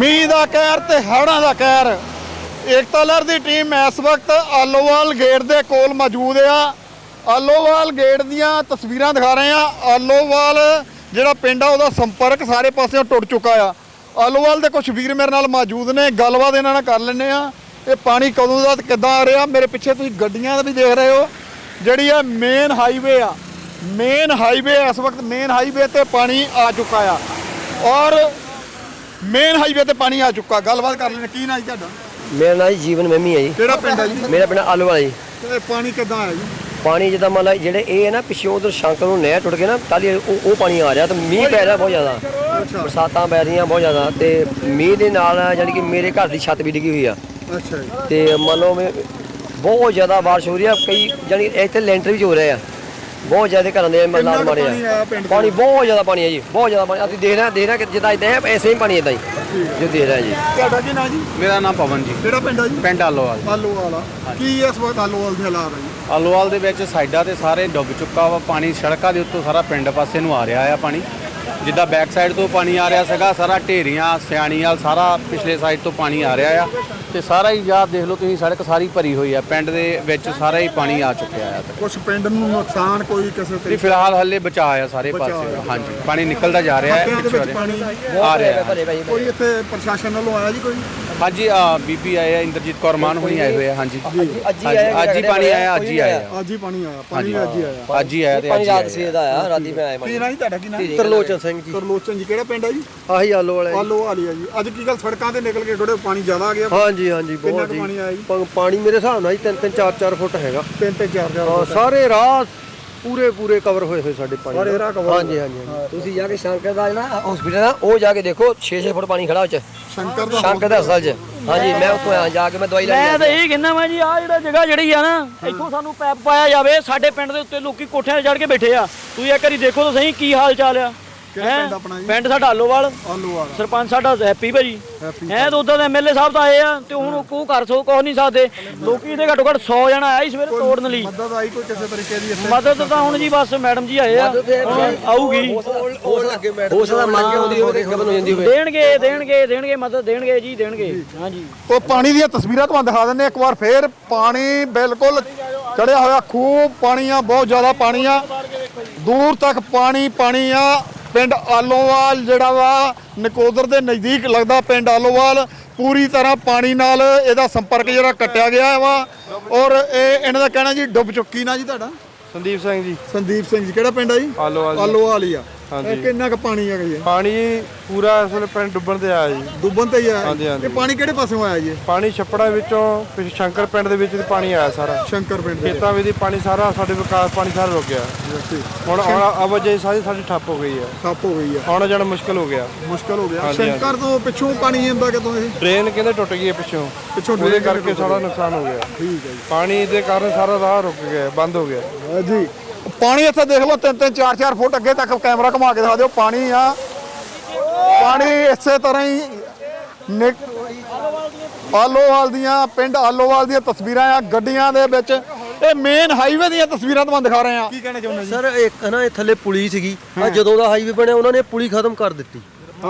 ਮੀਂਹ ਦਾ ਕਹਿਰ ਤੇ ਹੜ੍ਹਾਂ ਦਾ ਕਹਿਰ। ਏਕਤਾ ਲਹਿਰ ਦੀ ਟੀਮ ਇਸ ਵਕਤ ਆਲੋਵਾਲ ਗੇਟ ਦੇ ਕੋਲ ਮੌਜੂਦ ਆ। ਆਲੋਵਾਲ ਗੇਟ ਦੀਆਂ ਤਸਵੀਰਾਂ ਦਿਖਾ ਰਹੇ ਆ ਆਲੋਵਾਲ ਜਿਹੜਾ ਪਿੰਡ ਆ, ਉਹਦਾ ਸੰਪਰਕ ਸਾਰੇ ਪਾਸਿਓਂ ਟੁੱਟ ਚੁੱਕਾ ਆ। ਆਲੋਵਾਲ ਦੇ ਕੁਝ ਵੀਰ ਮੇਰੇ ਨਾਲ ਮੌਜੂਦ ਨੇ, ਗੱਲਬਾਤ ਇਹਨਾਂ ਨਾਲ ਕਰ ਲੈਂਦੇ ਆ ਇਹ ਪਾਣੀ ਕਦੋਂ ਦਾ ਤੇ ਕਿੱਦਾਂ ਆ ਰਿਹਾ? ਮੇਰੇ ਪਿੱਛੇ ਤੁਸੀਂ ਗੱਡੀਆਂ ਵੀ ਦੇਖ ਰਹੇ ਹੋ। ਜਿਹੜੀ ਆ ਮੇਨ ਹਾਈਵੇ ਆ। ਮੇਨ ਹਾਈਵੇ ਇਸ ਵਕਤ ਮੇਨ ਹਾਈਵੇ ਤੇ ਪਾਣੀ ਆ ਚੁੱਕਾ ਆ। ਔਰ ਮੇਨ ਹਾਈਵੇ ਤੇ ਪਾਣੀ ਆ ਚੁੱਕਾ। ਗੱਲਬਾਤ ਕਰ ਲੈਣੇ ਕੀ ਨਾਂ ਜੀ ਤੁਹਾਡਾ? ਮੇਰਾ ਨਾਮ ਜੀਵਨ ਮਹਿਮੀ ਹੈ ਜੀ। ਕਿਹੜਾ ਪਿੰਡ ਹੈ ਜੀ? ਮੇਰਾ ਪਿੰਡ ਆਲੂ ਵਾਲਾ ਜੀ। ਤੇ ਪਾਣੀ ਕਿੱਦਾਂ ਆਇਆ ਜੀ? ਪਾਣੀ ਜਿੱਦਾਂ ਮੰਨ ਲਾ ਜਿਹੜੇ ਇਹ ਹੈ ਨਾ ਪਿੱਛੋਂ ਉਧਰ ਸ਼ੰਕਰ ਨੂੰ ਨਹਿਰ ਟੁੱਟ ਕੇ ਨਾ ਤਾਲੀ ਉਹ ਉਹ ਪਾਣੀ ਆ ਰਿਹਾ ਤੇ ਮੀਂਹ ਪੈ ਰਿਹਾ ਬਹੁਤ ਜ਼ਿਆਦਾ। ਅੱਛਾ। ਬਰਸਾਤਾਂ ਪੈ ਰਹੀਆਂ ਬਹੁਤ ਜ਼ਿਆਦਾ ਤੇ ਮੀਂਹ ਦੇ ਨਾਲ ਜਾਣੀ ਕਿ ਮੇਰੇ ਘਰ ਦੀ ਛੱਤ ਵੀ ਡਿੱਗੀ ਹੋਈ ਆ। ਅੱਛਾ ਜੀ। ਤੇ ਮੰਨ ਲਓ ਬਹੁਤ ਜ਼ਿਆਦਾ ਬਾਰਿਸ਼ ਹੋ ਰਹੀ ਆ ਕਈ ਕਿ ਇੱਥੇ ਲੈਂਟਰ ਵੀ ਹੋ ਰਹੇ ਆ। ਬਹੁਤ ਜ਼ਿਆਦਾ ਘਰਾਂ ਦੇ ਮਲਾਲ ਮਾਰੇ ਪਾਣੀ ਆ। ਪਾਣੀ ਬਹੁਤ ਜ਼ਿਆਦਾ ਪਾਣੀ ਹੈ ਜੀ ਬਹੁਤ ਜ਼ਿਆਦਾ ਪਾਣੀ ਅਸੀਂ ਦੇਖ ਰਹੇ ਦੇਖ ਰਹੇ ਕਿ ਜਿੱਦਾਂ ਇਦਾਂ ਹੈ ਐਸੇ ਹੀ ਪਾਣੀ ਇਦਾਂ ਹੀ। ਜੋ ਦੇਖ ਰਹੇ ਜੀ। ਤੁਹਾਡਾ ਕੀ ਨਾਂ ਜੀ? ਮੇਰਾ ਨਾਮ ਪਵਨ ਜੀ। ਕਿਹੜਾ ਪਿੰਡ ਹੈ ਜੀ? ਪਿੰਡ ਆਲੋਵਾਲ। ਆਲੋਵਾਲ ਆ। ਕੀ ਇਸ ਵਕਤ ਆਲੋਵਾਲ ਦੇ ਹਾਲਾਤ ਹੈ ਜੀ? ਆਲੋਵਾਲ ਦੇ ਵਿੱਚ ਸਾਈਡਾਂ ਤੇ ਸਾਰੇ ਡੁੱਬ ਚੁੱਕਾ ਵਾ ਪਾਣੀ ਸੜਕਾਂ ਦੇ ਉੱਤੋਂ ਸਾਰਾ ਪਿੰਡ ਪਾਸੇ ਨੂੰ ਆ ਰਿਹਾ ਆ ਪਾਣੀ। ਜਿੱਦਾਂ ਬੈਕ ਸਾਈਡ ਤੋਂ ਪਾਣੀ ਆ ਰਿਹਾ ਸੀਗਾ ਸਾਰਾ ਢੇਰੀਆਂ ਸਿਆਣੀਆਂ ਸਾਰਾ ਪਿਛਲੇ ਸਾਈਡ ਤੋਂ ਪਾਣੀ ਆ ਰਿਹਾ ਆ। ਤੇ ਸਾਰਾ ਹੀ ਯਾਦ ਦੇਖ ਲਓ ਤੁਸੀਂ ਸੜਕ ਸਾਰੀ ਭਰੀ ਹੋਈ ਆ ਪਿੰਡ ਦੇ ਵਿੱਚ ਸਾਰਾ ਹੀ ਪਾਣੀ ਆ ਚੁੱਕਿਆ ਆ ਕੁਝ ਪਿੰਡ ਨੂੰ ਨੁਕਸਾਨ ਕੋਈ ਕਿਸੇ ਤੇ ਤਰੀਕੇ ਫਿਲਹਾਲ ਹੱਲੇ ਬਚਾ ਆ ਸਾਰੇ ਪਾਸੇ। ਹਾਂਜੀ ਪਾਣੀ ਨਿਕਲਦਾ ਜਾ ਰਿਹਾ ਹੈ ਖੱਤਿਆਂ ਦੇ ਪਿੱਛੋਂ ਵਿੱਚ ਪਾਣੀ ਆ ਰਿਹਾ ਹੈ। ਕੋਈ ਇੱਥੇ ਪ੍ਰਸ਼ਾਸਨ ਵੱਲੋਂ ਆਇਆ ਜੀ ਕੋਈ? ਹਾਂਜੀ ਆ ਬੀਬੀ ਆਏ ਆ ਇੰਦਰਜੀਤ ਕੌਰ ਮਾਨ ਹੁਣੀ ਆਏ ਹੋਏ ਆ ਹਾਂਜੀ। ਅੱਜ ਹੀ ਹਾਂਜੀ, ਆਇਆ ਅੱਜ ਹੀ ਪਾਣੀ ਆਇਆ ਅੱਜ ਹੀ ਆਇਆ। ਅੱਜ ਹੀ ਪਾਣੀ ਆਇਆ ਪਾਣੀ ਅੱਜ ਹੀ ਆਇਆ। ਅੱਜ ਹੀ ਆਇਆ ਤੇ ਅੱਜ ਹੀ ਰਾਤ ਸਵੇਰ ਦਾ ਆਇਆ ਰਾਤੀ ਮੈਂ ਆਇਆ ਕੀ ਨਾਂ ਜੀ ਤੁਹਾਡਾ ਕੀ ਨਾਂ? ਤਰਲੋਚਨ ਸਿੰਘ ਜੀ। ਤਰਲੋਚਨ ਜੀ ਕਿਹੜਾ ਪਿੰਡ ਹੈ ਜੀ? ਆਹੀ ਆਲੂ ਵਾਲਾ ਆਲੋ ਵਾਲੀ ਆ ਜੀ। ਅੱਜ ਕੀ ਗੱਲ ਸੜਕਾਂ ਤੇ ਨਿਕਲ ਕੇ ਡੋੜੇ ਪਾਣੀ ਜ਼ਿਆਦਾ ਆ ਗਿਆ? ਹਾਂਜੀ ਹਾਂਜੀ ਬਹੁਤ ਜੀ। ਪਾਣੀ ਮੇਰੇ ਹਿਸਾਬ ਨਾਲ ਜੀ 3 3 4 4 ਫੁੱਟ ਹੈਗਾ। ਤਿੰਨ ਤੇ ਚਾਰ ਚਾਰ ਹਾਂ, ਸਾਰੇ ਰਾਹ ਪੂਰੇ ਪੂਰੇ ਕਵਰ ਹੋਏ ਹੋਏ ਸਾਡੇ ਪਾਣੀ ਸਾਰੇ। ਰਾਹ cover ਹਾਂਜੀ ਹਾਂਜੀ ਹਾਂਜੀ। ਤੁਸੀਂ ਜਾ ਕੇ ਸ਼ੰਕਰ ਦਾ ਜਿਹੜਾ ਹਸਪੀਟਲ ਆ ਉਹ ਜਾ ਕੇ ਦੇਖੋ 6-6 ਫੁੱਟ ਪਾਣੀ ਖੜਾ ਉਹ ਚ ਸ਼ੰਕਰ ਦਾ ਸ਼ੰਕਰ ਦਾ ਹਸਪਤਾਲ ਚ। ਹਾਂਜੀ ਮੈਂ ਉੱਥੋਂ ਆਇਆ ਜਾ ਕੇ ਮੈਂ ਦਵਾਈ ਮੈਂ ਲੈਣ ਤਾਂ ਇਹ ਕਹਿੰਦਾ ਵਾਂ ਜੀ ਆ ਜਿਹੜਾ ਜਗ੍ਹਾ ਜਿਹੜੀ ਆ ਨਾ ਇੱਥੋਂ ਸਾਨੂੰ ਪੈਪ ਪਾਇਆ ਜਾਵੇ ਸਾਡੇ ਪਿੰਡ ਦੇ ਉੱਤੇ ਲੋਕੀ ਕੋਠਿਆਂ 'ਤੇ ਚੜ ਕੇ ਬੈਠੇ ਆ। ਤੁਸੀਂ ਇੱਕ ਵਾਰੀ ਦੇਖੋ ਤਾਂ ਸਹੀ ਕੀ ਹਾਲ ਚਾਲ ਆ। ਕਿਹੜਾ ਹੈਂ? ਪਿੰਡ ਆਪਣਾ ਜੀ? ਪਿੰਡ ਸਾਡਾ ਆਲੋਵਾਲ। ਆਲੋ ਵਾਲਾ ਸਰਪੰਚ ਸਾਡਾ ਹੈਪੀ ਭਾਜੀ। ਹੈਪੀ ਹੈ ਤਾਂ ਉਦਾਂ ਦੇ ਐਮਐਲਏ ਸਾਹਿਬ ਤਾਂ ਆਏ ਆ ਤੇ ਹੁਣ ਉਹ ਕਰ ਸੋ ਕੁਛ ਨਹੀਂ ਸਕਦੇ। ਲੋਕੀ ਇਹਦੇ ਘੱਟੋ ਘੱਟ 100 ਜਣਾ ਆਇਆ ਸੀ ਸਵੇਰੇ ਤੋੜਨ ਲਈ। ਮਦਦ ਆਈ ਕੋਈ ਕਿਸੇ ਤਰੀਕੇ ਦੀ ਇੱਥੇ? ਮਦਦ ਤਾਂ ਹੁਣ ਜੀ ਬਸ ਮੈਡਮ ਜੀ ਆਏ ਆ। ਹੁਣ ਆਊਗੀ। ਹੋ ਲੱਗੇ ਮੈਡਮ ਹੋ ਸਕਦਾ ਮੰਗ ਕੇ ਆਉਂਦੀ ਹੋਵੇ ਖਬਰ ਹੋ ਜਾਂਦੀ ਹੋਵੇ। ਦੇਣਗੇ ਦੇਣਗੇ ਦੇਣਗੇ ਮਦਦ ਦੇਣਗੇ ਜੀ ਦੇਣਗੇ। ਹਾਂਜੀ ਉਹ ਪਾਣੀ ਦੀਆਂ ਤਸਵੀਰਾਂ ਤੁਹਾਨੂੰ ਦਿਖਾ ਦਿੰਦੇ ਇੱਕ ਵਾਰ ਫੇਰ ਪਾਣੀ ਬਿਲਕੁਲ ਚੜਿਆ ਹੋਇਆ ਖੂਬ ਪਾਣੀ ਆ ਬਹੁਤ ਜ਼ਿਆਦਾ ਪਾਣੀ ਆ ਦੂਰ ਤੱਕ ਪਾਣੀ ਪਾਣੀ ਆ। ਪਿੰਡ ਆਲੋਵਾਲ ਜਿਹੜਾ ਵਾ ਨਕੋਦਰ ਦੇ ਨਜ਼ਦੀਕ ਲੱਗਦਾ ਪਿੰਡ ਆਲੋਵਾਲ ਪੂਰੀ ਤਰ੍ਹਾਂ ਪਾਣੀ ਨਾਲ ਇਹਦਾ ਸੰਪਰਕ ਜਿਹੜਾ ਕੱਟਿਆ ਗਿਆ ਵਾ। ਔਰ ਇਹ ਇਹਨਾਂ ਦਾ ਕਹਿਣਾ ਜੀ ਡੁੱਬ ਚੁੱਕੀ ਨਾ ਜੀ ਤੁਹਾਡਾ? ਸੰਦੀਪ ਸਿੰਘ ਜੀ। ਸੰਦੀਪ ਸਿੰਘ ਜੀ ਕਿਹੜਾ ਪਿੰਡ ਆ ਜੀ? ਆਲੋਵਾਲ। ਆਲੋਵਾਲ ਹੀ ਆ। ਹਾਂਜੀ। ਇਹ ਕਿੰਨਾ ਕੁ ਪਾਣੀ ਆ ਜੀ? ਪਾਣੀ ਪੂਰਾ ਇਸ ਵੇਲੇ ਪਿੰਡ ਡੁੱਬਣ ਤੇ ਆਇਆ ਜੀ। ਡੁੱਬਣ ਤੇ ਹੀ ਆ ਹਾਂਜੀ, ਹਾਂਜੀ। ਇਹ ਪਾਣੀ ਕਿਹੜੇ ਪਾਸਿਓਂ ਆਇਆ ਜੀ? ਪਾਣੀ ਛੱਪੜਾ ਵਿੱਚੋਂ ਪਿਛ ਸ਼ੰਕਰ ਪਿੰਡ ਦੇ ਵਿੱਚ ਪਾਣੀ ਆਇਆ ਸਾਰਾ। ਸ਼ੰਕਰ ਪਿੰਡ ਦੇ ਖੇਤਾਂ ਵਿੱਚ ਦੀ ਪਾਣੀ ਸਾਰਾ ਸਾਡੇ ਵਿਕਾਸ ਪਾਣੀ ਸਾਰਾ ਰੁਕ ਗਿਆ। ਹੁਣ ਹੁਣ ਆਵਾਜਾਈ ਸਾਰੀ ਸਾਡੀ ਠੱਪ ਹੋ ਗਈ ਹੈ। ਠੱਪ ਹੋ ਗਈ ਆ ਆਉਣਾ ਜਾਣਾ ਮੁਸ਼ਕਲ ਹੋ ਗਿਆ। ਮੁਸ਼ਕਲ ਹੋ ਗਿਆ। ਹਾਂਜੀ, ਸ਼ੰਕਰ ਤੋਂ ਪਿੱਛੋਂ ਪਾਣੀ ਜਾਂਦਾ ਕਿਤੋਂ ਇਹ? ਟ੍ਰੇਨ ਕਹਿੰਦੇ ਟੁੱਟ ਗਈ ਹੈ ਪਿੱਛੋਂ। ਪਿੱਛੋਂ ਉਹਦੇ ਕਰਕੇ ਸਾਰਾ। ਨੁਕਸਾਨ ਹੋ ਗਿਆ। ਠੀਕ ਹੈ ਪਾਣੀ ਦੇ ਕਾਰਨ ਸਾਰਾ ਰਾਹ ਰੁਕ ਗਿਆ ਬੰਦ ਹੋ ਗਿਆ। ਜੀ। ਪਾਣੀ ਇੱਥੇ ਦੇਖ ਲਓ ਤਿੰਨ ਤਿੰਨ ਚਾਰ ਚਾਰ ਫੁੱਟ ਅੱਗੇ ਤੱਕ ਕੈਮਰਾ ਘੁਮਾ ਕੇ ਦਿਖਾ ਦਿਓ ਪਾਣੀ ਆ। ਪਾਣੀ ਇਸੇ ਤਰ੍ਹਾਂ ਹੀ ਆਲੋਵਾਲ ਦੀਆਂ ਪਿੰਡ ਆਲੋਵਾਲ ਦੀਆਂ ਤਸਵੀਰਾਂ ਆ ਗੱਡੀਆਂ ਦੇ ਵਿੱਚ। ਇਹ ਮੇਨ ਹਾਈਵੇ ਦੀਆਂ ਤਸਵੀਰਾਂ ਤੁਹਾਨੂੰ ਦਿਖਾ ਰਹੇ ਆ। ਕੀ ਕਹਿਣਾ ਚਾਹੁੰਦੇ ਜੀ? ਸਰ ਇੱਕ ਨਾ ਇਹ ਥੱਲੇ ਪੁਲੀ ਸੀਗੀ। ਆ ਜਦੋਂ ਦਾ ਹਾਈਵੇ ਬਣਿਆ ਉਹਨਾਂ ਨੇ ਪੁਲੀ ਖਤਮ ਕਰ ਦਿੱਤੀ।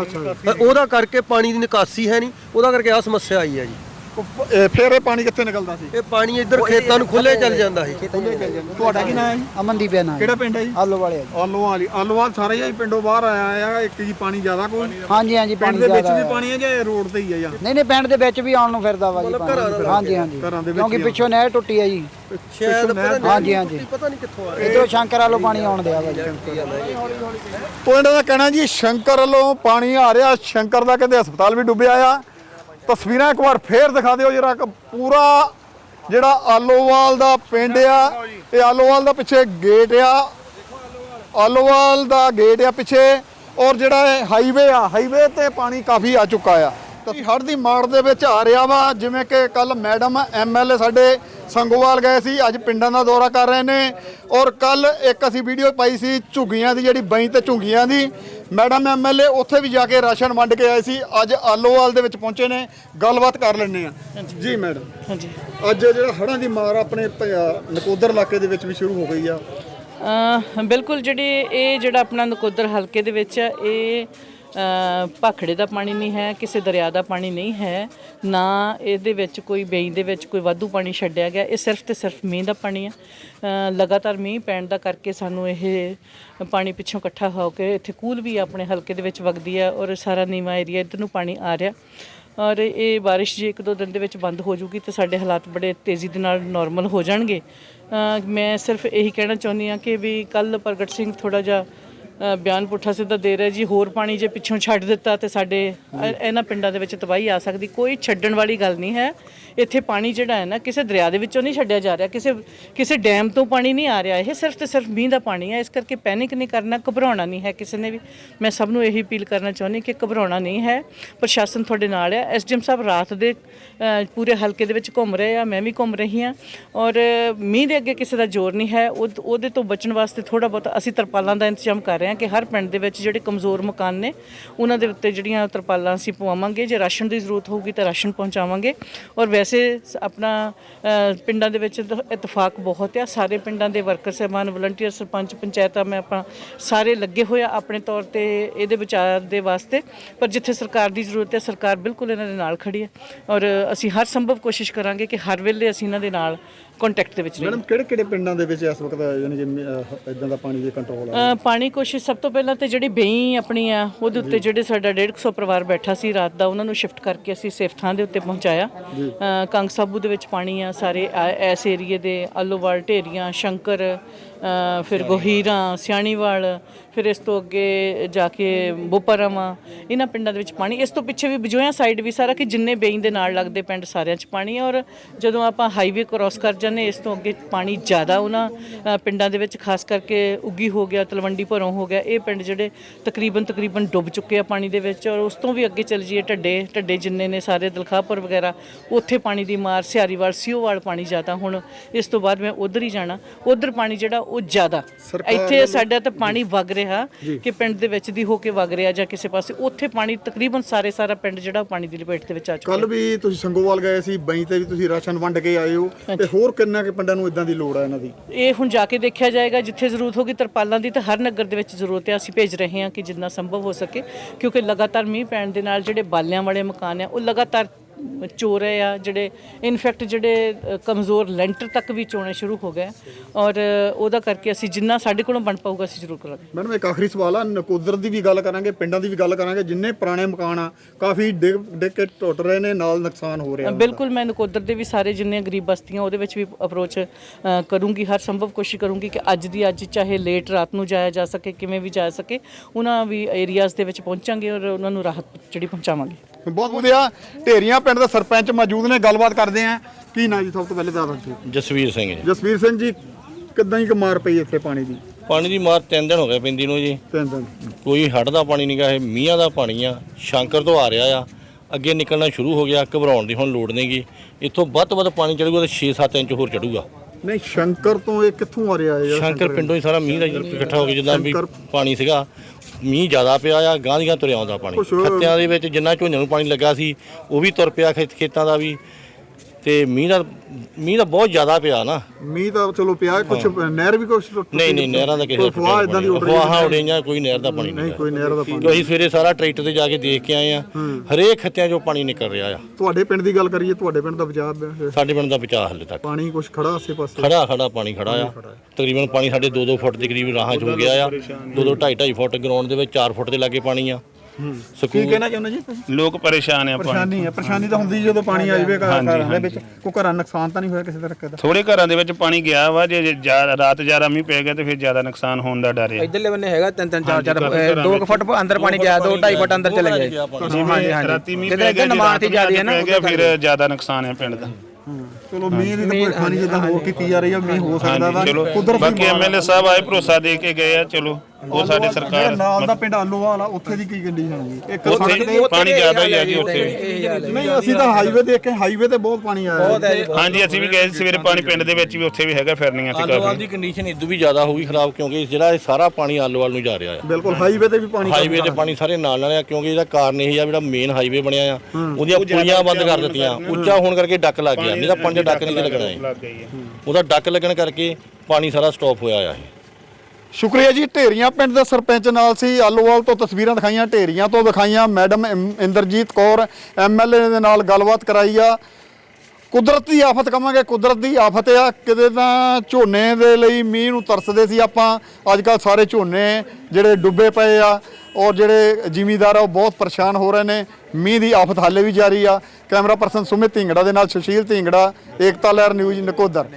ਅੱਛਾ ਉਹਦਾ ਕਰਕੇ ਪਾਣੀ ਦੀ ਨਿਕਾਸੀ ਹੈ ਨਹੀਂ ਉਹਦਾ ਕਰਕੇ ਆ ਸਮੱਸਿਆ ਆਈ ਹੈ ਜੀ। ਫਿਰ ਇਹ ਪਾਣੀ ਕਿੱਥੇ ਨਿਕਲਦਾ ਸੀ? ਇਹ ਪਾਣੀ ਇੱਧਰ ਖੇਤਾਂ ਨੂੰ ਖੁੱਲੇ ਚੱਲ ਜਾਂਦਾ ਸੀ। ਤੁਹਾਡਾ ਕੀ ਨਾਮ ਹੈ ਜੀ? ਅਮਨਦੀਪ ਹੈ ਨਾ ਕਿਹੜਾ ਪਿੰਡ ਹੈ ਜੀ? ਆਲੋ ਵਾਲੇ ਆਲੋਵਾਲ ਹੀ ਆਲੋਵਾਲ ਸਾਰੇ ਹੀ ਪਿੰਡੋਂ ਬਾਹਰ ਆਇਆ ਆ ਇੱਕ ਜੀ ਪਾਣੀ ਜ਼ਿਆਦਾ ਕੋਈ? ਹਾਂਜੀ ਹਾਂਜੀ ਪਿੰਡ ਪਾਣੀ ਦੇ ਵਿੱਚ ਵੀ ਪਾਣੀ ਹੈ ਜਾਂ ਰੋਡ ਤੇ ਹੀ ਹੈ ਜਾਂ? ਨਹੀਂ ਨਹੀਂ ਪਿੰਡ ਦੇ ਵਿੱਚ ਵੀ ਆਉਣ ਨੂੰ ਫਿਰਦਾ ਵਾ ਜੀ ਹਾਂਜੀ ਹਾਂਜੀ। ਕਿਉਂਕਿ ਪਿੱਛੋਂ ਨਹਿਰ ਟੁੱਟੀ ਹੈ ਜੀ। ਸ਼ਾਇਦ ਹਾਂਜੀ ਹਾਂਜੀ। ਪਤਾ ਨਹੀਂ ਕਿੱਥੋਂ ਆ ਇਧਰੋਂ ਸ਼ੰਕਰ ਵਾਲੋ ਪਾਣੀ ਆਉਣ ਦਿਆ ਵਾ ਜੀ। ਇਹਨਾਂ ਦਾ ਕਹਿਣਾ ਜੀ ਸ਼ੰਕਰ ਵੱਲੋਂ ਪਾਣੀ ਆ ਰਿਹਾ ਸ਼ੰਕਰ ਦਾ ਕਹਿੰਦੇ ਹਸਪਤਾਲ ਵੀ ਡੁੱਬਿਆ ਆ। ਤਸਵੀਰਾਂ ਇੱਕ ਵਾਰ ਫੇਰ ਦਿਖਾ ਦਿਓ ਜਰਾ ਪੂਰਾ ਜਿਹੜਾ ਆਲੋਵਾਲ ਦਾ ਪਿੰਡ ਆ। ਇਹ ਆਲੋਵਾਲ ਦਾ ਪਿੱਛੇ ਗੇਟ ਆ। ਆਲੋਵਾਲ ਦਾ ਗੇਟ ਆ ਪਿੱਛੇ ਔਰ ਜਿਹੜਾ ਇਹ ਹਾਈਵੇ ਆ, ਹਾਈਵੇ ਤੇ ਪਾਣੀ ਕਾਫੀ ਆ ਚੁੱਕਾ ਆ। ਤਾਂ ਹੜ੍ਹ ਦੀ ਮਾਰ ਦੇ ਵਿੱਚ ਆ ਰਿਹਾ ਵਾ, ਜਿਵੇਂ ਕਿ ਕੱਲ ਮੈਡਮ ਐਮਐਲਏ ਸਾਡੇ ਸੰਗੋਵਾਲ ਗਏ ਸੀ, ਅੱਜ ਪਿੰਡਾਂ ਦਾ ਦੌਰਾ ਕਰ ਰਹੇ ਨੇ। ਔਰ ਕੱਲ ਇੱਕ ਅਸੀਂ ਵੀਡੀਓ ਪਾਈ ਸੀ ਝੁੱਗੀਆਂ ਦੀ, ਜਿਹੜੀ ਬਈ ਤੇ ਝੁੱਗੀਆਂ ਦੀ। ਮੈਡਮ ਐਮਐਲਏ ਉੱਥੇ ਵੀ ਜਾ ਕੇ ਰਾਸ਼ਨ ਵੰਡ ਕੇ ਆਏ ਸੀ। ਅੱਜ ਆਲੋਵਾਲ ਦੇ ਵਿੱਚ ਪਹੁੰਚੇ ਨੇ ਗੱਲਬਾਤ ਕਰ ਲੈਣੇ ਆ ਜੀ ਮੈਡਮ। ਹਾਂਜੀ। ਅੱਜ ਜਿਹੜਾ ਹੜ੍ਹਾਂ ਦੀ ਮਾਰ ਆਪਣੇ ਨਕੋਦਰ ਇਲਾਕੇ ਦੇ ਵਿੱਚ ਵੀ ਸ਼ੁਰੂ ਹੋ ਗਈ ਆ। ਬਿਲਕੁਲ ਜਿਹੜੀ ਇਹ ਜਿਹੜਾ ਆਪਣਾ ਨਕੋਦਰ ਹਲਕੇ ਦੇ ਵਿੱਚ ਹੈ ਇਹ ਭਾਖੜੇ ਦਾ ਪਾਣੀ ਨਹੀਂ ਹੈ, ਕਿਸੇ ਦਰਿਆ ਦਾ ਪਾਣੀ ਨਹੀਂ ਹੈ, ਨਾ ਇਹਦੇ ਵਿੱਚ ਕੋਈ ਬੇਈ ਦੇ ਵਿੱਚ ਕੋਈ ਵਾਧੂ ਪਾਣੀ ਛੱਡਿਆ ਗਿਆ, ਇਹ ਸਿਰਫ ਤੇ ਸਿਰਫ ਮੀਂਹ ਦਾ ਪਾਣੀ ਆ ਲਗਾਤਾਰ ਮੀਂਹ ਪੈਣ ਦਾ ਕਰਕੇ ਸਾਨੂੰ ਇਹ ਪਾਣੀ ਪਿੱਛੋਂ ਇਕੱਠਾ ਹੋ ਕੇ ਇੱਥੇ ਕੂਲ ਵੀ ਆਪਣੇ ਹਲਕੇ ਦੇ ਵਿੱਚ ਵਗਦੀ ਹੈ ਔਰ ਸਾਰਾ ਨੀਵਾ ਏਰੀਆ ਇੱਧਰ ਨੂੰ ਪਾਣੀ ਆ ਰਿਹਾ। ਔਰ ਇਹ ਬਾਰਿਸ਼ ਜੇ ਇੱਕ ਦੋ ਦਿਨ ਦੇ ਵਿੱਚ ਬੰਦ ਹੋ ਜੂਗੀ ਤੇ ਸਾਡੇ ਹਾਲਾਤ ਬੜੇ ਤੇਜ਼ੀ ਦੇ ਨਾਲ ਨਾਰਮਲ ਹੋ ਜਾਣਗੇ। ਮੈਂ ਸਿਰਫ ਇਹੀ ਕਹਿਣਾ ਚਾਹੁੰਦੀ ਹਾਂ ਕਿ ਵੀ ਕੱਲ ਪ੍ਰਗਟ ਸਿੰਘ ਥੋੜਾ ਜਿਹਾ ਬਿਆਨ ਪੁੱਠਾ ਸਿੱਧਾ ਦੇ ਰਿਹਾ ਜੀ, ਹੋਰ ਪਾਣੀ ਜੇ ਪਿੱਛੋਂ ਛੱਡ ਦਿੱਤਾ ਤੇ ਸਾਡੇ ਇਹਨਾਂ ਪਿੰਡਾਂ ਦੇ ਵਿੱਚ ਤਬਾਹੀ ਆ ਸਕਦੀ, ਕੋਈ ਛੱਡਣ ਵਾਲੀ ਗੱਲ ਨਹੀਂ ਹੈ। ਇੱਥੇ ਪਾਣੀ ਜਿਹੜਾ ਹੈ ਨਾ, ਕਿਸੇ ਦਰਿਆ ਦੇ ਵਿੱਚੋਂ ਨਹੀਂ ਛੱਡਿਆ ਜਾ ਰਿਹਾ, ਕਿਸੇ ਕਿਸੇ ਡੈਮ ਤੋਂ ਪਾਣੀ ਨਹੀਂ ਆ ਰਿਹਾ, ਇਹ ਸਿਰਫ ਤੇ ਸਿਰਫ ਮੀਂਹ ਦਾ ਪਾਣੀ ਹੈ। ਇਸ ਕਰਕੇ ਪੈਨਿਕ ਨਹੀਂ ਕਰਨਾ, ਘਬਰਾਉਣਾ ਨਹੀਂ ਹੈ ਕਿਸੇ ਨੇ ਵੀ। ਮੈਂ ਸਭ ਨੂੰ ਇਹੀ ਅਪੀਲ ਕਰਨਾ ਚਾਹੁੰਦੀ ਕਿ ਘਬਰਾਉਣਾ ਨਹੀਂ ਹੈ। ਪ੍ਰਸ਼ਾਸਨ ਤੁਹਾਡੇ ਨਾਲ ਹੈ। ਐਸਡੀਐਮ ਸਾਹਿਬ ਰਾਤ ਦੇ ਪੂਰੇ ਹਲਕੇ ਦੇ ਵਿੱਚ ਘੁੰਮ ਰਹੇ ਆ, ਮੈਂ ਵੀ ਘੁੰਮ ਰਹੀ ਹਾਂ। ਔਰ ਮੀਂਹ ਦੇ ਅੱਗੇ ਕਿਸੇ ਦਾ ਜ਼ੋਰ ਨਹੀਂ ਹੈ। ਉਹਦੇ ਤੋਂ ਬਚਣ ਵਾਸਤੇ ਥੋੜਾ ਬਹੁਤ ਅਸੀਂ ਤਰਪਾਲਾਂ ਦਾ ਇੰਤਜ਼ਾਮ ਕਰ ਰਹੇ ਹਾਂ ਕਿ ਹਰ ਪਿੰਡ ਦੇ ਵਿੱਚ ਜਿਹੜੇ ਕਮਜ਼ੋਰ ਮਕਾਨ ਨੇ, ਉਹਨਾਂ ਦੇ ਉੱਤੇ ਜਿਹੜੀਆਂ ਤਰਪਾਲਾਂ ਅਸੀਂ ਪਵਾਵਾਂਗੇ। ਜੇ ਰਾਸ਼ਨ ਦੀ ਜ਼ਰੂਰਤ ਹੋਊਗੀ ਤਾਂ ਰਾਸ਼ਨ ਪਹੁੰਚਾਵਾਂਗੇ। ਔਰ ਵੈਸੇ ਸ- ਆਪਣਾ ਪਿੰਡਾਂ ਦੇ ਵਿੱਚ ਇਤਫਾਕ ਬਹੁਤ ਆ। ਸਾਰੇ ਪਿੰਡਾਂ ਦੇ ਵਰਕਰ ਸਹਿਬਾਨ, ਵਲੰਟੀਅਰ, ਸਰਪੰਚ, ਪੰਚਾਇਤਾਂ, ਮੈਂ ਆਪਾਂ ਸਾਰੇ ਲੱਗੇ ਹੋਏ ਆ ਆਪਣੇ ਤੌਰ ਤੇ ਇਹਦੇ ਵਿਚਾਰ ਦੇ ਵਾਸਤੇ। ਪਰ ਜਿੱਥੇ ਸਰਕਾਰ ਦੀ ਜ਼ਰੂਰਤ ਹੈ, ਸਰਕਾਰ ਬਿਲਕੁਲ ਇਹਨਾਂ ਦੇ ਨਾਲ ਖੜੀ ਹੈ। ਔਰ ਅਸੀਂ ਹਰ ਸੰਭਵ ਕੋਸ਼ਿਸ਼ ਕਰਾਂਗੇ ਕਿ ਹਰ ਵੇਲੇ ਅਸੀਂ ਇਹਨਾਂ ਦੇ ਨਾਲ ਕੰਟੈਕਟ ਦੇ ਵਿੱਚ ਰਹੀਏ ਮੈਡਮ ਕਿਹੜੇ ਕਿਹੜੇ ਪਿੰਡਾਂ ਦੇ ਵਿੱਚ ਇਸ ਵਕਤ ਯਾਨੀ ਕਿ ਇਦਾਂ ਦਾ ਪਾਣੀ ਦੇ ਕੰਟਰੋਲ ਆ? ਅ, ਪਾਣੀ ਕੋਸ਼ਿਸ਼ ਸਭ ਤੋਂ ਪਹਿਲਾਂ ਤੇ ਜਿਹੜੀ ਬੇਈ ਆਪਣੀ ਆ ਉਹਦੇ ਉੱਤੇ ਜਿਹੜੇ ਸਾਡਾ 150 ਪਰਿਵਾਰ ਬੈਠਾ ਸੀ ਰਾਤ ਦਾ ਉਹਨਾਂ ਨੂੰ ਸ਼ਿਫਟ ਕਰਕੇ ਅਸੀਂ ਸੇਫ ਥਾਂ ਦੇ ਉੱਤੇ ਪਹੁੰਚਾਇਆ। ਅ, ਕੰਗ ਸਾਬੂ ਦੇ ਵਿੱਚ ਪਾਣੀ ਆ ਸਾਰੇ ਆ- ਇਸ ਏਰੀਏ ਦੇ ਆਲੋਵਾਲ ਢੇਰੀਆਂ ਸ਼ੰਕਰ ਫਿਰ ਗੋਹੀਰਾਂ ਸਿਆਣੀਵਾਲ, ਫਿਰ ਇਸ ਤੋਂ ਅੱਗੇ ਜਾ ਕੇ ਬੋਪਰਮਾ, ਇਹਨਾਂ ਪਿੰਡਾਂ ਦੇ ਵਿੱਚ ਪਾਣੀ, ਇਸ ਤੋਂ ਪਿੱਛੇ ਵੀ ਬਜੋਇਆ ਸਾਈਡ ਵੀ ਸਾਰਾ ਕਿ ਜਿੰਨੇ ਬੇਈ ਦੇ ਨਾਲ ਲੱਗਦੇ ਪਿੰਡ ਸਾਰਿਆਂ 'ਚ ਪਾਣੀ ਹੈ ਔਰ ਜਦੋਂ ਆਪਾਂ ਹਾਈਵੇ ਕ੍ਰਾਸ ਕਰ ਜਾਂਦੇ, ਇਸ ਤੋਂ ਅੱਗੇ ਪਾਣੀ ਜ਼ਿਆਦਾ ਉਹਨਾਂ ਪਿੰਡਾਂ ਦੇ ਵਿੱਚ ਖਾਸ ਕਰਕੇ ਉੱਗੀ ਹੋ ਗਿਆ, ਤਲਵੰਡੀ ਭਰੋਂ ਹੋ ਗਿਆ, ਇਹ ਪਿੰਡ ਜਿਹੜੇ ਤਕਰੀਬਨ ਤਕਰੀਬਨ ਡੁੱਬ ਚੁੱਕੇ ਆ ਪਾਣੀ ਦੇ ਵਿੱਚ ਔਰ ਉਸ ਤੋਂ ਵੀ ਅੱਗੇ ਚੱਲ ਜਾਈਏ ਢੱਡੇ ਢੱਡੇ ਜਿੰਨੇ ਨੇ ਸਾਰੇ ਦਲਖਾਪੁਰ ਵਗੈਰਾ, ਉੱਥੇ ਪਾਣੀ ਦੀ ਮਾਰ ਸਿਆਰੀਵਾਲ, ਸਿਓਵਾਲ ਪਾਣੀ ਜ਼ਿਆਦਾ ਹੁਣ, ਇਸ ਤੋਂ ਬਾਅਦ ਮੈਂ ਉਧਰ ਹੀ ਜਾਣਾ, ਉਧਰ ਪਾਣੀ ਜਿਹੜਾ ਉਹ ਜ਼ਿਆਦਾ। ਇੱਥੇ ਸਾਡਾ ਤਾਂ ਪਾਣੀ ਵਗ ਰਿਹਾ ਕਿ ਪਿੰਡ ਦੇ ਵਿੱਚ ਦੀ ਹੋ ਕੇ ਵਗ ਰਿਹਾ ਜਾਂ ਕਿਸੇ ਪਾਸੇ। ਉੱਥੇ ਪਾਣੀ ਤਕਰੀਬਨ ਸਾਰੇ ਸਾਰਾ ਪਿੰਡ ਜਿਹੜਾ ਪਾਣੀ ਦੀ ਲਪੇਟ ਦੇ ਵਿੱਚ ਆ ਚੁੱਕਾ ਕੱਲ ਵੀ ਤੁਸੀਂ ਸੰਗੋਵਾਲ ਗਏ ਸੀ ਬਈ ਤੇ ਵੀ ਤੁਸੀਂ ਰਾਸ਼ਨ ਵੰਡ ਕੇ ਆਏ ਹੋ। ਤੇ ਹੋਰ ਕਿੰਨਾ ਕਿ ਪਿੰਡਾਂ ਨੂੰ ਇਦਾਂ ਦੀ ਲੋੜ ਆ ਇਹਨਾਂ ਦੀ? ਇਹ ਹੁਣ ਜਾ ਕੇ ਦੇਖਿਆ ਜਾਏਗਾ ਜਿੱਥੇ ਜ਼ਰੂਰਤ ਹੋਗੀ ਤਰਪਾਲਾਂ ਦੀ ਤਾਂ ਹਰ ਨਗਰ ਦੇ ਵਿੱਚ ਜ਼ਰੂਰਤ ਹੈ। ਅਸੀਂ ਭੇਜ ਰਹੇ ਹਾਂ ਕਿ ਜਿੰਨਾ ਸੰਭਵ ਹੋ ਸਕੇ ਕਿਉਂਕਿ ਲਗਾਤਾਰ ਮੀਂਹ ਪੈਣ ਦੇ ਨਾਲ ਜਿਹੜੇ ਬਾਲਿਆਂ ਵਾਲੇ ਮਕਾਨ ਆ ਉਹ ਲਗਾਤਾਰ ਚੋ ਰਹੇ ਆ ਜਿਹੜੇ ਇਨਫੈਕਟ ਜਿਹੜੇ ਕਮਜ਼ੋਰ ਲੈਂਟਰ ਤੱਕ ਵੀ ਚੋਣੇ ਸ਼ੁਰੂ ਹੋ ਗਏ। ਔਰ ਉਹਦਾ ਕਰਕੇ ਅਸੀਂ ਜਿੰਨਾ ਸਾਡੇ ਕੋਲੋਂ ਬਣ ਪਾਊਗਾ ਅਸੀਂ ਜ਼ਰੂਰ ਕਰਾਂਗੇ। ਮੈਡਮ ਇੱਕ ਆਖਰੀ ਸਵਾਲ ਆ ਨਕੋਦਰ ਦੀ ਵੀ ਗੱਲ ਕਰਾਂਗੇ ਪਿੰਡਾਂ ਦੀ ਵੀ ਗੱਲ ਕਰਾਂਗੇ ਜਿੰਨੇ ਪੁਰਾਣੇ ਮਕਾਨ ਆ ਕਾਫੀ ਡਿੱਗ ਡਿੱਗ ਕੇ ਟੁੱਟ ਰਹੇ ਨੇ ਨਾਲ ਨੁਕਸਾਨ ਹੋ ਰਿਹਾ। ਬਿਲਕੁਲ ਮੈਂ ਨਕੋਦਰ ਦੇ ਵੀ ਸਾਰੇ ਜਿੰਨੇ ਗਰੀਬ ਬਸਤੀਆਂ ਉਹਦੇ ਵਿੱਚ ਵੀ ਅਪਰੋਚ ਕਰੂੰਗੀ ਹਰ ਸੰਭਵ ਕੋਸ਼ਿਸ਼ ਕਰੂੰਗੀ ਕਿ ਅੱਜ ਦੀ ਅੱਜ ਚਾਹੇ ਲੇਟ ਰਾਤ ਨੂੰ ਜਾਇਆ ਜਾ ਸਕੇ ਕਿਵੇਂ ਵੀ ਜਾ ਸਕੇ ਉਹਨਾਂ ਵੀ ਏਰੀਆਜ਼ ਦੇ ਵਿੱਚ ਪਹੁੰਚਾਂਗੇ ਔਰ ਉਹਨਾਂ ਨੂੰ ਰਾਹਤ ਜਿਹੜੀ ਪਹੁੰਚਾਵਾਂਗੇ। ਬਹੁਤ ਵਧੀਆ। ਢੇਰੀਆਂ ਪਿੰਡ ਦੇ ਸਰਪੰਚ ਮੌਜੂਦ ਨੇ ਗੱਲਬਾਤ ਕਰਦੇ ਆ ਕੀ ਨਾਂ ਜੀ ਸਭ ਤੋਂ ਪਹਿਲੇ ਦੱਸ ਦਿਓ ਜਸਵੀਰ ਸਿੰਘ ਜੀ। ਜਸਵੀਰ ਸਿੰਘ ਜੀ ਕਿੱਦਾਂ ਹੀ ਕਮਾਰ ਪਈ ਇੱਥੇ ਪਾਣੀ ਦੀ? ਪਾਣੀ ਦੀ ਮਾਰ ਤਿੰਨ ਦਿਨ ਹੋ ਗਏ ਪੈਂਦੀ ਨੂੰ ਜੀ। ਤਿੰਨ ਦਿਨ। ਕੋਈ ਹੜ੍ਹ ਦਾ ਪਾਣੀ ਨਹੀਂਗਾ ਇਹ ਮੀਂਹਾਂ ਦਾ ਪਾਣੀ ਆ ਸ਼ੰਕਰ ਤੋਂ ਆ ਰਿਹਾ ਆ। ਅੱਗੇ ਨਿਕਲਣਾ ਸ਼ੁਰੂ ਹੋ ਗਿਆ ਘਬਰਾਉਣ ਦੀ ਹੁਣ ਲੋੜ ਨਹੀਂਗੀ ਇੱਥੋਂ ਵੱਧ ਤੋਂ ਵੱਧ ਪਾਣੀ ਚੜੂਗਾ ਤੇ 6-7 ਇੰਚ ਹੋਰ ਚੜੂਗਾ। ਨਹੀਂ ਸ਼ੰਕਰ ਤੋਂ ਇਹ ਕਿੱਥੋਂ ਆ ਰਿਹਾ ਹੈ ਸ਼ੰਕਰ ਪਿੰਡੋਂ ਹੀ ਸਾਰਾ ਮੀਂਹ ਦਾ ਇਕੱਠਾ ਹੋ ਗਿਆ ਜਿੱਦਾਂ ਵੀ ਸ਼ੰਕਰ- ਪਾਣੀ ਸੀਗਾ ਮੀਂਹ ਜ਼ਿਆਦਾ ਪਿਆ ਆ ਗਾਂ ਦੀਆਂ ਤੁਰਿਆ ਆਉਂਦਾ ਪਾਣੀ। ਕੁਛ- ਖੱਤਿਆਂ ਦੇ ਵਿੱਚ ਜਿੰਨਾ ਝੋਨੇ ਨੂੰ ਪਾਣੀ ਲੱਗਾ ਸੀ ਉਹ ਵੀ ਤੁਰ ਪਿਆ ਖੇਤ ਖੇਤਾਂ ਦਾ ਵੀ। ਤੇ ਮੀਂਹ ਦਾ ਮੀਂਹ ਦਾ ਬਹੁਤ ਜ਼ਿਆਦਾ ਪਿਆ ਨਾ। ਮੀਂਹ ਤਾਂ ਚਲੋ ਪਿਆ ਕੁਝ ਨਹਿਰ ਵੀ ਕੁਝ ਟੁੱਟ ਨਹੀਂ ਨਹੀਂ ਨਹਿਰਾਂ ਦਾ ਕਿਸੇ ਦਾ ਫਵਾਹ ਇਦਾਂ ਦੀ ਫਵਾਹਾਂ ਉੜੀਆਂ ਕੋਈ ਨਹਿਰ ਦਾ ਪਾਣੀ ਨਹੀਂ ਨਹੀਂ ਕੋਈ ਨਹਿਰ ਦਾ ਪਾਣੀ ਅਸੀਂ ਸਵੇਰੇ ਸਾਰਾ ਟਰੈਕਟਰ ਤੇ ਜਾ ਕੇ ਦੇਖ ਕੇ ਆਏ ਆ। ਹਰੇਕ ਖੱਤਿਆਂ 'ਚੋਂ ਪਾਣੀ ਨਿਕਲ ਰਿਹਾ ਆ। ਤੁਹਾਡੇ ਪਿੰਡ ਦੀ ਗੱਲ ਕਰੀਏ ਤੁਹਾਡੇ ਪਿੰਡ ਦਾ ਬਚਾਅ ਸਾਡੇ ਪਿੰਡ ਦਾ ਬਚਾਅ ਹਲੇ ਤੱਕ। ਪਾਣੀ ਕੁਝ ਖੜਾ ਆਸੇ ਪਾਸੇ ਖੜਾ ਖੜਾ ਪਾਣੀ ਖੜਾ ਆ। ਤਕਰੀਬਨ ਪਾਣੀ ਸਾਡੇ 2-2 ਫੁੱਟ ਦੇ ਕਰੀਬ ਰਾਹਾਂ 'ਚ ਹੋ ਗਿਆ ਆ। 2-2 2.5 ਫੁੱਟ ਗਰਾਊਂਡ ਦੇ ਵਿੱਚ 4 ਫੁੱਟ ਦੇ ਲਾਗੇ ਪਾਣੀ ਆ। ਕੀ ਸਕੂਲ ਕਹਿਣਾ ਚਾਹੁੰਦੇ ਜੀ ਤੁਸੀਂ? ਲੋਕ ਪਰੇਸ਼ਾਨ ਆ ਪਾਣੀ ਪਰੇਸ਼ਾਨੀ ਹੈ ਪਰੇਸ਼ਾਨੀ ਤਾਂ ਹੁੰਦੀ ਜਦੋਂ ਪਾਣੀ ਆ ਜਾਵੇ ਘਰਾਂ ਘਰਾਂ ਦੇ ਵਿੱਚ। ਕੋਈ ਘਰਾਂ ਨੁਕਸਾਨ ਤਾਂ ਨਹੀਂ ਹੋਇਆ ਕਿਸੇ ਤਰ੍ਹਾਂ ਦਾ? ਥੋੜੇ ਘਰਾਂ ਦੇ ਵਿੱਚ ਪਾਣੀ ਗਿਆ ਵਾ ਜੇ ਰਾਤ ਜ਼ਿਆਦਾ ਮੀਂਹ ਪੈ ਗਿਆ ਤੇ ਫਿਰ ਜ਼ਿਆਦਾ ਨੁਕਸਾਨ ਹੋਣ ਦਾ ਡਰ ਹੈ ਇਧਰਲੇ ਬੰਨੇ ਹੈਗਾ ਤਿੰਨ ਤਿੰਨ ਚਾਰ ਚਾਰ 2 ਫੁੱਟ ਅੰਦਰ ਪਾਣੀ ਗਿਆ 2 2.5 ਫੁੱਟ ਅੰਦਰ ਚਲੇ ਗਏ। ਹਾਂਜੀ ਰਾਤੀ ਮੀਂਹ ਪੈ ਗਿਆ ਨਮਾਜ਼ ਹੀ ਜ਼ਿਆਦਾ ਹੈ ਨਾ ਪੈ ਗਿਆ ਫਿਰ ਜ਼ਿਆਦਾ ਨੁਕਸਾਨ ਹੈ ਪਿੰਡ ਦਾ। ਚਲੋ ਮੀਂਹ ਦੀ ਤਾਂ ਪਰੇਸ਼ਾਨੀ ਜਿੱਦਾਂ ਹੋਰ ਕੀਤੀ ਜਾ ਰਹੀ ਆ ਮੀਂਹ ਹੋ ਸਕਦਾ ਹਾਂਜੀ ਵਾ। ਚਲੋ। ਕੁਦਰਤੀ ਬਾਕੀ ਐਮਐਲਏ ਸਾਹਿਬ ਆਏ ਭਰੋਸਾ ਦੇ ਕੇ ਗਏ ਆ ਚਲੋ। ਉਹ ਸਾਡੀ ਸਰਕਾਰ ਨਾਲ ਦਾ ਪਿੰਡ ਆਲੋਵਾਲ ਆ ਉੱਥੇ ਦੀ ਕੀ ਕੰਡੀਸ਼ਨ ਹੈ ਇੱਕ ਸੜਕ ਤੇ ਪਾਣੀ ਜ਼ਿਆਦਾ ਹੀ ਆ ਜੀ ਉੱਥੇ। ਨਹੀਂ ਅਸੀਂ ਤਾਂ ਹਾਈਵੇ ਦੇਖ ਕੇ ਹਾਈਵੇ ਤੇ ਬਹੁਤ ਪਾਣੀ ਆਇਆ ਹੈ ਹਾਂਜੀ ਅਸੀਂ ਵੀ ਗਏ ਸੀ ਸਵੇਰੇ ਪਾਣੀ ਪਿੰਡ ਦੇ ਵਿੱਚ ਵੀ ਉੱਥੇ ਵੀ ਹੈਗਾ ਫਿਰਨੀਆਂ ਤੇ ਆਲੋਵਾਲ ਕਾਫੀ। ਦੀ ਕੰਡੀਸ਼ਨ ਇਦੋਂ ਵੀ ਜ਼ਿਆਦਾ ਹੋਊਗੀ ਖਰਾਬ ਕਿਉਂਕਿ ਜਿਹੜਾ ਇਹ ਸਾਰਾ ਪਾਣੀ ਆਲੋਵਾਲ ਨੂੰ ਜਾ ਰਿਹਾ ਆ। ਬਿਲਕੁਲ ਹਾਈਵੇ ਤੇ ਵੀ ਪਾਣੀ ਹਾਈਵੇ ਤੇ ਪਾਣੀ ਸਾਰੇ ਨਾਲ ਨਾਲ ਆ ਕਿਉਂਕਿ ਇਹਦਾ ਕਾਰਨ ਇਹ ਆ ਜਿਹੜਾ ਮੇਨ ਹਾਈਵੇ ਬਣਿਆ ਆ। ਉਹਦੀਆਂ ਪੁਲੀਆਂ ਬੰਦ ਕਰ ਦਿੱਤੀਆਂ। ਉੱਚਾ ਹੋਣ ਕਰਕੇ ਡੱਕ ਲੱਗ ਗਿਆ। ਨਹੀਂ ਤਾਂ ਪੰਜ ਡੱਕ ਨਹੀਂ ਲੱਗਣਾ ਗਈ ਹੈ। ਉਹਦਾ ਡੱਕ ਲੱਗਣ ਕਰਕੇ ਪਾਣੀ ਸਾਰਾ ਸਟਾਪ ਹੋਇਆ ਆ ਇਹ। ਸ਼ੁਕਰੀਆ ਜੀ, ਢੇਰੀਆਂ ਪਿੰਡ ਦੇ ਸਰਪੰਚ ਨਾਲ ਸੀ। ਆਲੋਵਾਲ ਤੋਂ ਤਸਵੀਰਾਂ ਦਿਖਾਈਆਂ, ਢੇਰੀਆਂ ਤੋਂ ਦਿਖਾਈਆਂ। ਮੈਡਮ ਇਮ- ਇੰਦਰਜੀਤ ਕੌਰ ਐਮਐਲਏ ਦੇ ਨਾਲ ਗੱਲਬਾਤ ਕਰਾਈ ਆ। ਕੁਦਰਤੀ ਆਫਤ ਕਵਾਂਗੇ, ਕੁਦਰਤ ਦੀ ਆਫਤ ਆ। ਕਿਤੇ ਤਾਂ ਝੋਨੇ ਦੇ ਲਈ ਮੀਂਹ ਨੂੰ ਤਰਸਦੇ ਸੀ ਆਪਾਂ। ਅੱਜ ਕੱਲ ਸਾਰੇ ਝੋਨੇ ਜਿਹੜੇ ਡੁੱਬੇ ਪਏ ਆ ਔਰ ਜਿਹੜੇ ਜ਼ਿਮੀਦਾਰ ਆ, ਉਹ ਬਹੁਤ ਪਰੇਸ਼ਾਨ ਹੋ ਰਹੇ ਨੇ। ਮੀਂਹ ਦੀ ਆਫਤ ਹਾਲੇ ਵੀ ਜਾਰੀ ਆ। ਕੈਮਰਾ ਪਰਸਨ ਸੁਮਿਤ ਢਿੰਗੜਾ ਦੇ ਨਾਲ ਸੁਸ਼ੀਲ ਢਿੰਗੜਾ, ਏਕਤਾ ਲਹਿਰ ਨਿਊਜ਼ ਨਕੋਦਰ।